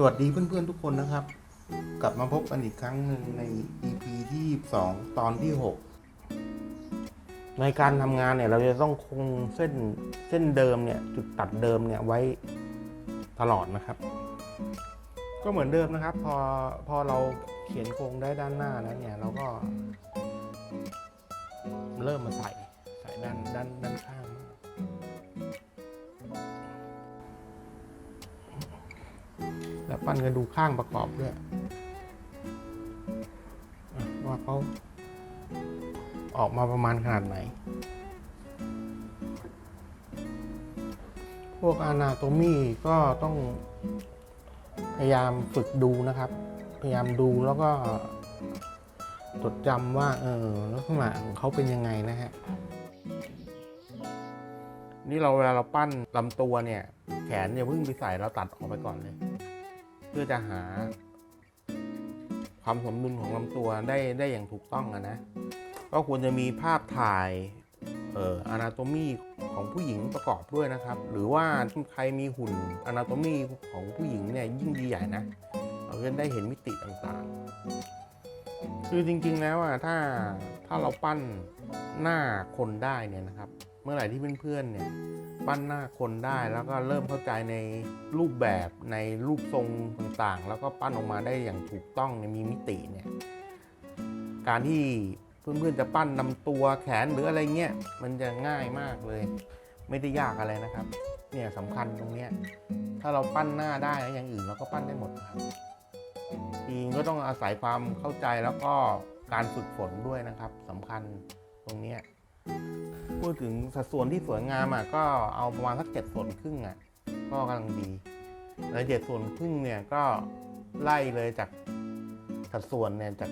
สวัสดีเพื่อนๆทุกคนนะครับ กลับมาพบกันอีกครั้งหนึ่งใน EP ที่2ตอนที่ 6 ในการทำงานเนี่ยเราจะต้องคงเส้นเส้นเดิมเนี่ยจุดตัดเดิมเนี่ยไว้ตลอดนะครับ ก็เหมือนเดิมนะครับ พอพอเราเขียนโครงได้ด้านหน้าแล้วเนี่ยเราก็ เริ่มมาใส่ใส่ด้านด้านด้านข้าง แล้วปั้นกันดูข้างประกอบด้วยว่าเขาออกมาประมาณขนาดไหน พวกอนาโตมีก็ต้องพยายามฝึกดูนะครับ พยายามดูแล้วก็จดจำว่าเออลักษณะของเขาเป็นยังไงนะฮะนี่เราเวลาเราปั้นลำตัวเนี่ย แขนอย่าเพิ่งไปใส่เราตัดออกไปก่อนเลย เพื่อจะหา ความสมดุลของลำตัวได้ได้อย่างถูกต้องอะนะ ก็ควรจะมีภาพถ่ายเอ่ออนาโตมีของผู้หญิงประกอบด้วยนะครับ หรือว่าใครมีหุ่นอนาโตมีของผู้หญิงเนี่ยยิ่งดีใหญ่นะ เราจะได้เห็นมิติต่างๆ คือจริงๆแล้วอะถ้าถ้าเราปั้นหน้าคนได้เนี่ยนะครับ เมื่อไหร่ที่เพื่อนๆเนี่ยปั้นหน้าคนได้แล้วก็เริ่มเข้าใจในรูปแบบในรูปทรงต่างๆ แล้วก็ปั้นออกมาได้อย่างถูกต้องเนี่ยมีมิติเนี่ยการที่เพื่อนๆจะปั้นลำตัวแขนหรืออะไรเงี้ยมันจะง่ายมากเลย ไม่ได้ยากอะไรนะครับ เนี่ยสำคัญตรงเนี้ยถ้าเราปั้นหน้าได้แล้วอย่างอื่นเราก็ปั้นได้หมดครับจริงก็ต้องอาศัยความเข้าใจแล้วก็การฝึกฝนด้วยนะครับสำคัญตรงเนี้ย ดถึงสัดส่วนที่สวยงามอะก็เอาประมาณสักเจ็ดส่วนครึ่งอะก็กำลังดีแล้วเจ็ดส่วนครึ่งเนี่ยก็ไล่เลยจากสัดส่วนเนี่ยจาก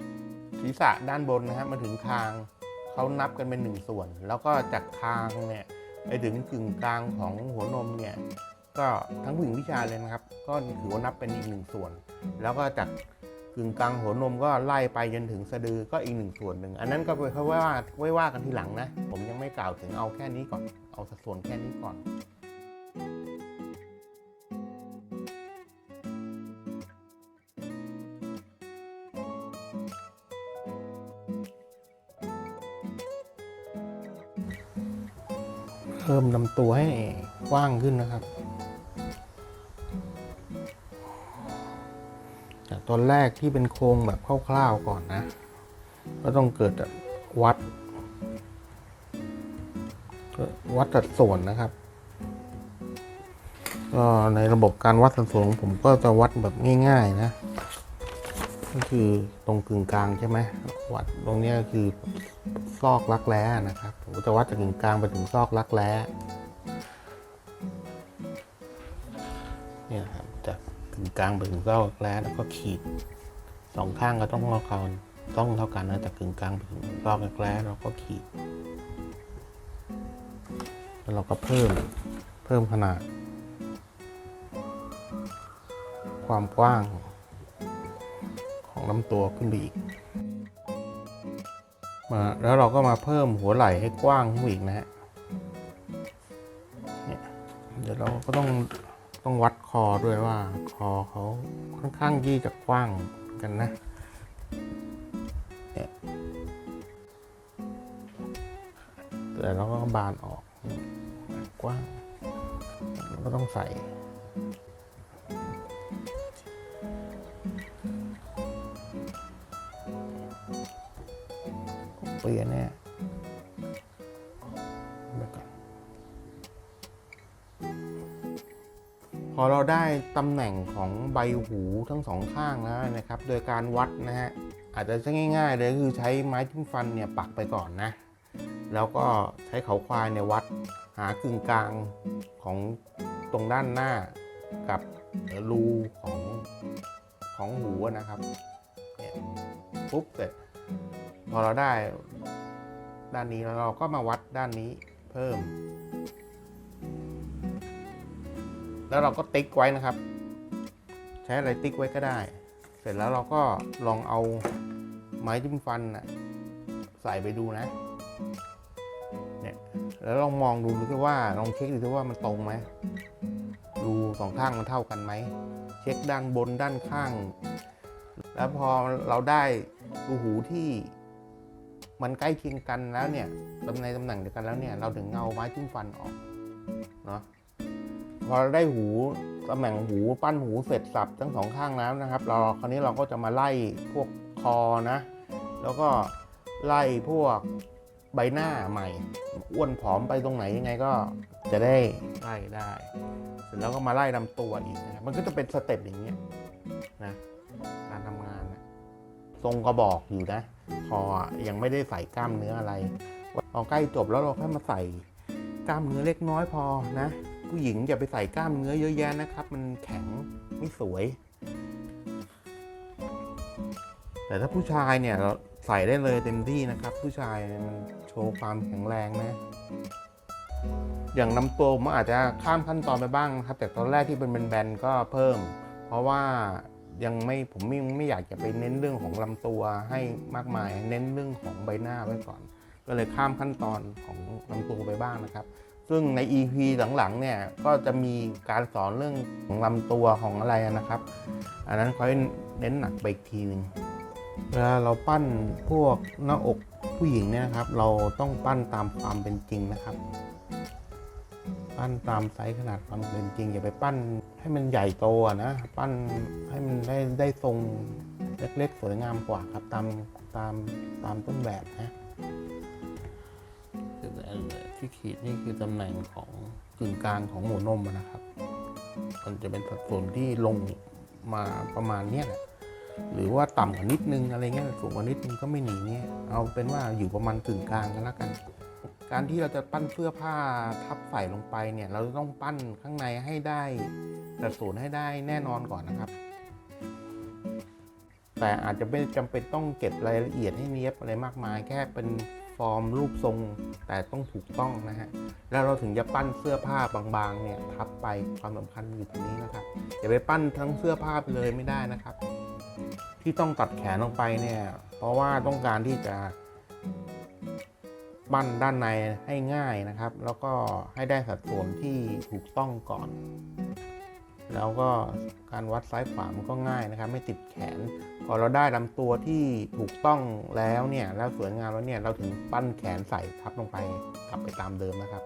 ศีรษะด้านบนนะฮะมาถึงคางเขานับกันเป็นหนึ่งส่วน แล้วก็จากคางเนี่ยไปถึงกึ่งกลางของหัวนมเนี่ยก็ทั้งผู้หญิงวิชายเลยนะครับ ก็ถือว่านับเป็นอีกหนึ่งส่วน แล้วก็จาก กึ่งกลางหัวนมก็ไล่ไปจนถึงสะดือก็อีกหนึ่งส่วนหนึ่ง อันนั้นก็ไปค่อยว่าไว้ว่ากันทีหลังนะ ผมยังไม่กล่าวถึงเอาแค่นี้ก่อน เอาสัดส่วนแค่นี้ก่อนเพิ่มลำตัวให้กว้างขึ้นนะครับ ตอนแรกที่เป็นโครงแบบคร่าวๆก่อนนะ ก็ต้องเกิดจากวัด วัดสัดส่วนนะครับก็ในระบบการวัดสัดส่วนของผมก็จะวัดแบบง่าย ๆ นะ ก็คือตรงกึ่งกลางใช่ไหมวัดตรงเนี้ยก็คือซอกรักแร้นะครับผมก็จะวัดจากกึ่งกลางไปถึงซอกรักแร้เนี่ยครับ จากกึ่งกลางไปถึงซอกรักแร้แล้วก็ขีดสองข้างก็ต้องเท่ากันต้องเท่ากันนะจากกึ่งกลางไปถึงซอกรักแร้เราก็ขีด แล้วเราก็เพิ่มเพิ่มขนาด ความกว้างของลำตัวขึ้นไปอีกมาแล้วเราก็มาเพิ่มหัวไหล่ให้กว้างขึ้นไปอีกนะฮะเนี่ยเดี๋ยวเราก็ต้อง ต้องวัดคอด้วยว่าคอเขาค่อนข้างที่จะกว้างกันนะแต่เราก็บานออกกว้างเราก็ต้องใส่เปลี่ยนเนี่ย พอเราได้ตำแหน่งของใบหูทั้งสองข้างแล้วนะครับ โดยการวัดนะฮะอาจจะใช้ง่าย ๆ เลยคือใช้ไม้จิ้มฟันเนี่ยปักไปก่อนนะ แล้วก็ใช้เขาควายเนี่ยวัดหากึ่งกลางของตรงด้านหน้ากับรูของของหูนะครับเนี่ยปุ๊บเสร็จพอเราได้ด้านนี้แล้วเราก็มาวัดด้านนี้เพิ่ม แล้วเราก็ติ๊กไว้นะครับ ใช้อะไรติ๊กไว้ก็ได้ เสร็จแล้วเราก็ลองเอาไม้จิ้มฟันนะใส่ไปดูนะเนี่ยแล้วลองมองดูดูที่ว่าลองเช็คดูที่ว่ามันตรงไหมดูสองข้างมันเท่ากันไหม เช็คด้านบนด้านข้าง แล้วพอเราได้รูหูที่มันใกล้เคียงกันแล้วเนี่ยตำในตำแหน่งเดียวกันแล้วเนี่ย เราถึงเอาไม้จิ้มฟันออกเนาะ พอได้หูตำแหน่งหูปั้นหูเสร็จสับทั้งสองข้างแล้วนะครับ เราคราวนี้เราก็จะมาไล่พวกคอนะ แล้วก็ไล่พวกใบหน้าใหม่ อ้วนผอมไปตรงไหนยังไงก็จะได้ไล่ได้ เสร็จแล้วก็มาไล่ลำตัวอีกนะครับมันก็จะเป็นสเต็ปอย่างเงี้ยนะการทำงานนะทรงก็บอกอยู่นะคออะยังไม่ได้ใส่กล้ามเนื้ออะไรพอใกล้จบแล้วเราค่อยมาใส่กล้ามเนื้อเล็กน้อยพอนะ ผู้หญิงอย่าไปใส่กล้ามเนื้อเยอะแยะนะครับ มันแข็งไม่สวย แต่ถ้าผู้ชายเนี่ยเราใส่ได้เลยเต็มที่นะครับ ผู้ชายมันโชว์ความแข็งแรงนะอย่างลำตัวผมอาจจะข้ามขั้นตอนไปบ้างครับแต่ตอนแรกที่เป็นแบนๆก็เพิ่ม เพราะว่ายังไม่ผมไม่ไม่อยากจะไปเน้นเรื่องของลำตัวให้มากมาย เน้นเรื่องของใบหน้าไว้ก่อน ก็เลยข้ามขั้นตอนของลำตัวไปบ้างนะครับ ซึ่งใน EP หลังๆเนี่ยก็จะมีการสอนเรื่องของลำตัวของอะไรนะครับ อันนั้นค่อยเน้นหนักไปอีกทีหนึ่งเวลาเราปั้นพวกหน้าอกผู้หญิงเนี่ยนะครับ เราต้องปั้นตามความเป็นจริงนะครับ ปั้นตามไซส์ขนาดความเป็นจริง อย่าไปปั้นให้มันใหญ่โตนะปั้นให้มันได้ได้ทรงเล็กๆสวยงามกว่าครับตามตามตามต้นแบบนะ ที่ขีดนี่คือตำแหน่งของกึ่งกลางของหมูนมนะครับ มันจะเป็นสัดส่วนที่ลงมาประมาณเนี้ยแหละหรือว่าต่ำกว่านิดนึงอะไรเงี้ยสูงกว่านิดนึงก็ไม่หนีเนี่ยเอาเป็นว่าอยู่ประมาณกึ่งกลางกันแล้วกัน การที่เราจะปั้นเสื้อผ้าทับใส่ลงไปเนี่ย เราจะต้องปั้นข้างในให้ได้สัดส่วนให้ได้แน่นอนก่อนนะครับ แต่อาจจะไม่จำเป็นต้องเก็บรายละเอียดให้เนียบอะไรมากมายแค่เป็น ฟอร์มรูปทรงแต่ต้องถูกต้องนะฮะ แล้วเราถึงจะปั้นเสื้อผ้าบางๆเนี่ยทับไปความสำคัญอยู่ตรงนี้นะครับ อย่าไปปั้นทั้งเสื้อผ้าไปเลยไม่ได้นะครับ ที่ต้องตัดแขนลงไปเนี่ยเพราะว่าต้องการที่จะปั้นด้านในให้ง่ายนะครับ แล้วก็ให้ได้สัดส่วนที่ถูกต้องก่อน แล้วก็การวัดซ้ายขวามันก็ง่ายนะครับ ไม่ติดแขน พอเราได้ลำตัวที่ถูกต้องแล้วเนี่ยแล้วสวยงามแล้วเนี่ยเราถึงปั้นแขนใส่ทับลงไปกลับไปตามเดิมนะครับ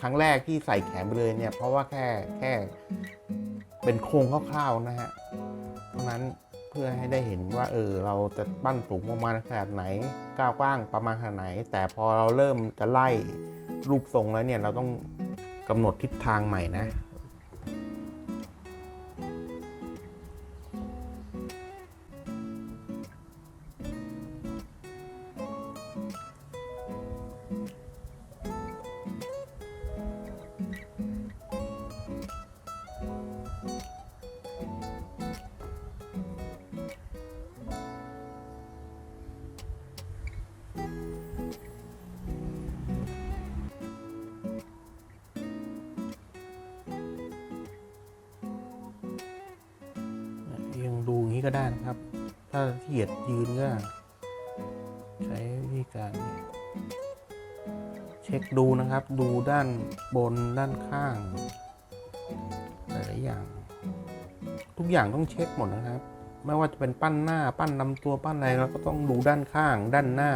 ครั้งแรกที่ใส่แขนไปเลยเนี่ยเพราะว่าแค่แค่เป็นโครงคร่าวๆนะฮะเพราะนั้นเพื่อให้ได้เห็นว่าเออเราจะปั้นสูงประมาณขนาดไหนก้าวกว้างประมาณขนาดไหน แต่พอเราเริ่มจะไล่รูปทรงแล้วเนี่ยเราต้องกำหนดทิศทางใหม่นะ ยังดูอย่างนี้ก็ได้นะครับ ถ้าเหยียดยืนก็ใช้วิธีการเช็คดูนะครับ ดูด้านบนด้านข้างหลายๆอย่าง ทุกอย่างต้องเช็คหมดนะครับ ไม่ว่าจะเป็นปั้นหน้าปั้นลำตัวปั้นอะไรเราก็ต้องดูด้านข้าง ด้านหน้า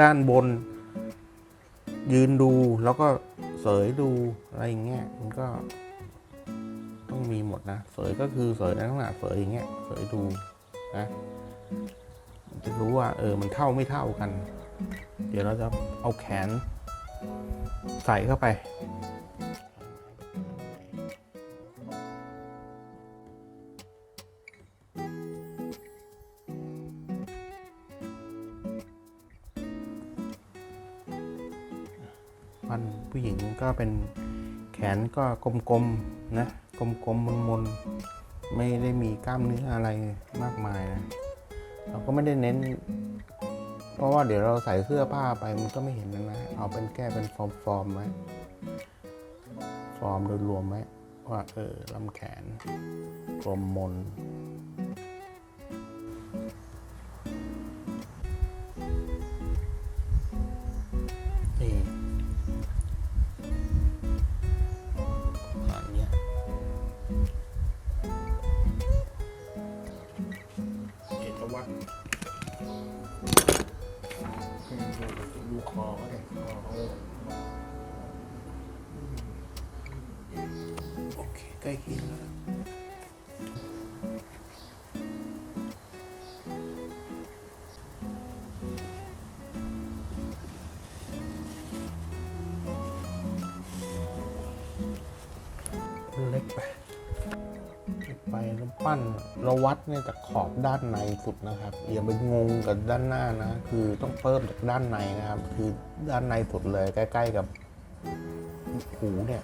ด้านบน ยืนดูแล้วก็เสยดูอะไรอย่างเงี้ยมันก็ มีหมดนะ เสยก็คือเสยในลักษณะเสยอย่างเงี้ย เสยดูนะจะรู้ว่าเออมันเท่าไม่เท่ากัน เดี๋ยวเราจะเอาแขนใส่เข้าไปมันผู้หญิงก็เป็นแขนก็กลมๆนะ กลมๆมนๆ ไม่ได้มีกล้ามเนื้ออะไรมากมายนะ เราก็ไม่ได้เน้น เพราะว่าเดี๋ยวเราใส่เสื้อผ้าไปมันก็ไม่เห็นนะนะ เอาเป็นแก้เป็นฟอร์มฟอร์มๆไว้ฟอร์มโดยรวมไว้ว่าเออลำแขนกลมมน ไปแล้วปั้นเราวัดเนี่ยจากขอบด้านในสุดนะครับอย่าไปงงกับด้านหน้านะ คือต้องเพิ่มจากด้านในนะครับ คือด้านในสุดเลยใกล้ ๆกับหูเนี่ย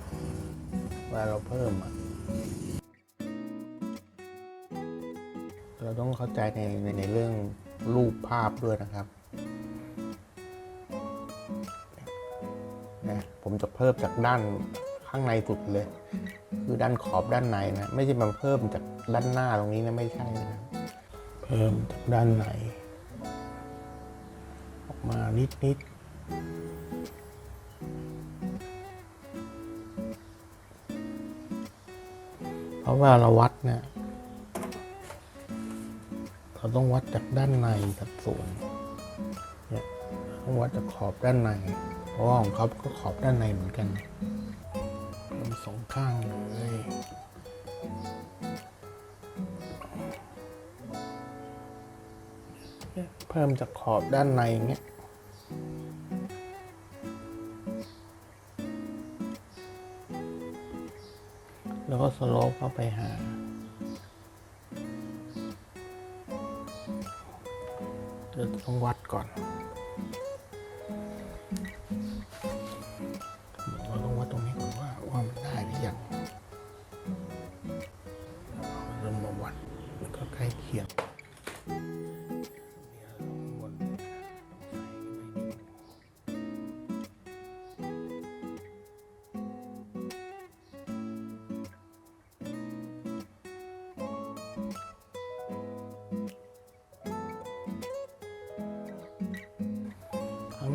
เวลาเราเพิ่มอะเราต้องเข้าใจในในในเรื่องรูปภาพด้วยนะครับนะผมจะเพิ่มจากด้านข้างในสุดเลย คือด้านขอบด้านในนะไม่ใช่มาเพิ่มจากด้านหน้าตรงนี้นะไม่ใช่นะเพิ่มจากด้านในออกมานิดนิดเพราะว่าเราวัดเนี่ยเราต้องวัดจากด้านในสัดส่วนเนี่ยต้องวัดจากขอบด้านในเพราะว่าของเขาก็ขอบด้านในเหมือนกัน พิ่มจากขอบด้านในอย่างเงี้ยแล้วก็สโลปเข้าไปหา เดี๋ยวต้องวัดก่อน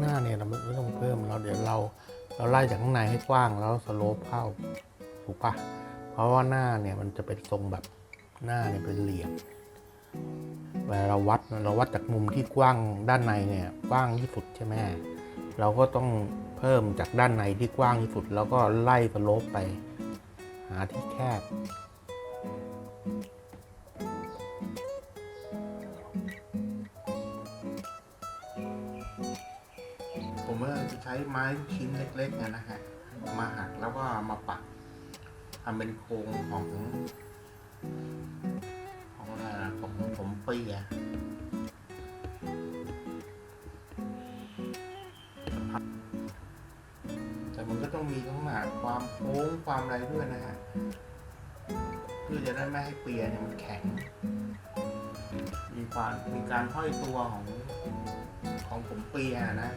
หน้าเนี่ยเราไม่ต้องเพิ่มเราเดี๋ยวเราเราไล่จากข้างในให้กว้างแล้วสโลปเข้าถูกปะเพราะว่าหน้าเนี่ยมันจะเป็นทรงแบบหน้าเนี่ยเป็นเหลี่ยมเวลาเราวัดเราวัดจากมุมที่กว้างด้านในเนี่ยกว้างที่สุดใช่ไหมเราก็ต้องเพิ่มจากด้านในที่กว้างที่สุด แล้วก็ไล่สโลปไป หาที่แคบ ไม้ชิ้นเล็กๆเนี่ยนะฮะมาหักแล้วก็มาปักทำเป็นโครงของของอะไรนะของผมเปียแต่มันก็ต้องมีทั้งหนาความโค้งความอะไรด้วยนะฮะเพื่อจะได้ไม่ให้เปียเนี่ยมันแข็ง มีความมีการห้อยตัวของของผมเปียนะ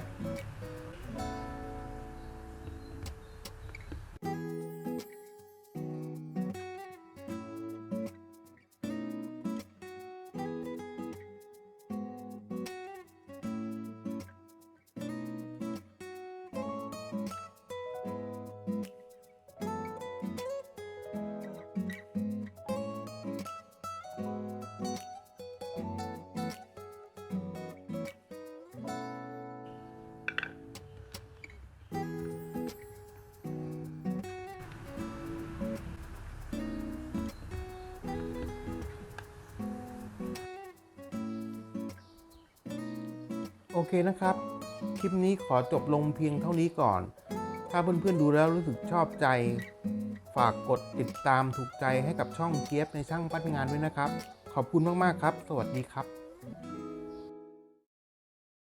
โอเคนะครับ คลิปนี้ขอจบลงเพียงเท่านี้ก่อน ถ้าเพื่อนๆดูแล้วรู้สึกชอบใจ ฝากกดติดตามถูกใจให้กับช่องเกี๊ยบในช่างปั้นงานด้วยนะครับ ขอบคุณมากๆครับ สวัสดีครับ